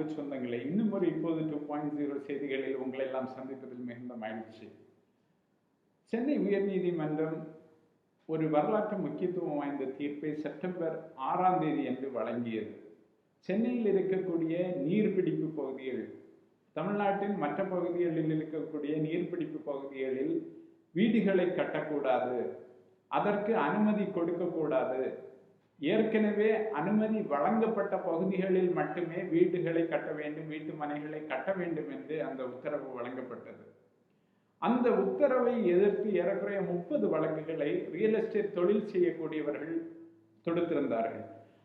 அன்பு சொந்தங்களே இன்னும் ஒரு இப்போது டூ பாயிண்ட் ஜீரோ செய்திகளில் உங்களை எல்லாம் சந்திப்பதில் மிகுந்த மகிழ்ச்சி. சென்னை உயர்நீதிமன்றம் ஒரு வரலாற்று முக்கியத்துவம் வாய்ந்த தீர்ப்பை செப்டம்பர் ஆறாம் தேதி என்று வழங்கியது. சென்னையில் இருக்கக்கூடிய நீர்பிடிப்பு பகுதிகள் தமிழ்நாட்டின் மற்ற பகுதிகளில் இருக்கக்கூடிய நீர்பிடிப்பு பகுதிகளில் வீடுகளை கட்டக்கூடாது. அதற்கு அனுமதி கொடுக்கக்கூடாது. ஏற்கனவே அனுமதி வழங்கப்பட்ட பகுதிகளில் மட்டுமே வீடுகளை கட்ட வேண்டும் வீட்டு மனைகளை கட்ட வேண்டும் என்று அந்த உத்தரவு வழங்கப்பட்டது. அந்த உத்தரவை எதிர்த்து ஏறக்குறைய முப்பது வழக்குகளை ரியல் எஸ்டேட் தொழில் செய்யக்கூடியவர்கள் தொடுத்திருந்தார்கள்.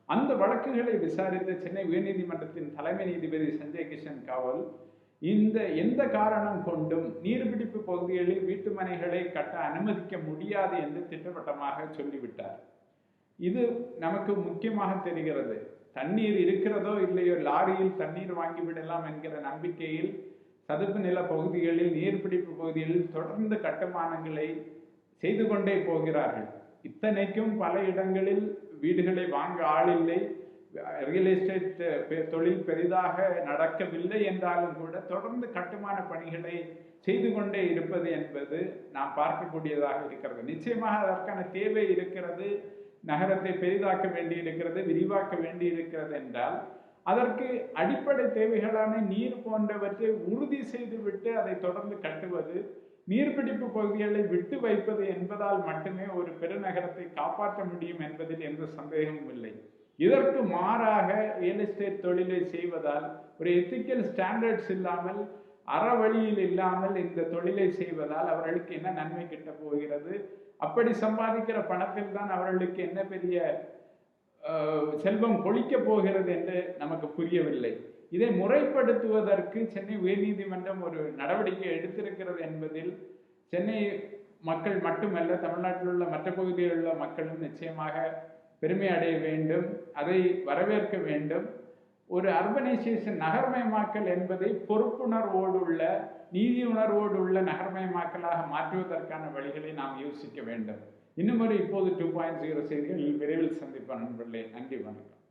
அந்த வழக்குகளை விசாரித்த சென்னை உயர்நீதிமன்றத்தின் தலைமை நீதிபதி சஞ்சய் கிஷன் காவல் இந்த எந்த காரணம் கொண்டும் நீர்பிடிப்பு பகுதிகளில் வீட்டு மனைகளை கட்ட அனுமதிக்க முடியாது என்று திட்டவட்டமாக சொல்லிவிட்டார். இது நமக்கு முக்கியமாக தெரிகிறது. தண்ணீர் இருக்கிறதோ இல்லையோ லாரியில் தண்ணீர் வாங்கிவிடலாம் என்கிற நம்பிக்கையில் சதுப்பு நில பகுதிகளில் நீர்பிடிப்பு பகுதிகளில் தொடர்ந்து கட்டுமானங்களை செய்து கொண்டே போகிறார்கள். இத்தனைக்கும் பல இடங்களில் வீடுகளை வாங்க ஆள் இல்லை. ரியல் எஸ்டேட் தொழில் பெரிதாக நடக்கவில்லை என்றாலும் கூட தொடர்ந்து கட்டுமான பணிகளை செய்து கொண்டே இருப்பது என்பது நாம் பார்க்கக்கூடியதாக இருக்கிறது. நிச்சயமாக அதற்கான தேவை இருக்கிறது. நகரத்தை பெரிதாக்க வேண்டி இருக்கிறது விரிவாக்க வேண்டி இருக்கிறது என்றால் அதற்கு அடிப்படை தேவைகளான நீர் போன்றவற்றை உறுதி செய்துவிட்டு அதை தொடர்ந்து கட்டுவது நீர்பிடிப்பு பகுதிகளை விட்டு வைப்பது என்பதால் மட்டுமே ஒரு பெருநகரத்தை காப்பாற்ற முடியும் என்பதில் எந்த சந்தேகமும் இல்லை. இதற்கு மாறாக ரியல் எஸ்டேட் தொழிலை செய்வதால் ஒரு எத்திக்கல் ஸ்டாண்டர்ட்ஸ் இல்லாமல் அறவழியில் இல்லாமல் இந்த தொழிலை செய்வதால் அவர்களுக்கு என்ன நன்மை கிட்ட போகிறது? அப்படி சம்பாதிக்கிற பணத்தில் தான் அவர்களுக்கு என்ன பெரிய செல்வம் கொளிக்க போகிறது என்று நமக்கு புரியவில்லை. இதை முறைப்படுத்துவதற்கு சென்னை உயர்நீதிமன்றம் ஒரு நடவடிக்கை எடுத்திருக்கிறது என்பதில் சென்னை மக்கள் மட்டுமல்ல தமிழ்நாட்டில் உள்ள மற்ற பகுதிகளில் உள்ள மக்களும் நிச்சயமாக பெருமை அடைய வேண்டும் அதை வரவேற்க வேண்டும். ஒரு அர்பனைசேஷன் நகர்மயமாக்கல் என்பதை பொறுப்புணர்வோடு உள்ள நீதி உணர்வோடு உள்ள நகர்மயமாக்கலாக மாற்றுவதற்கான வழிகளை நாம் யோசிக்க வேண்டும். இன்னும் ஒரு இப்போது டூ பாயிண்ட் ஜீரோ செய்திகள் விரைவில் சந்திப்பேன் நண்பர்களே நன்றி வணக்கம்.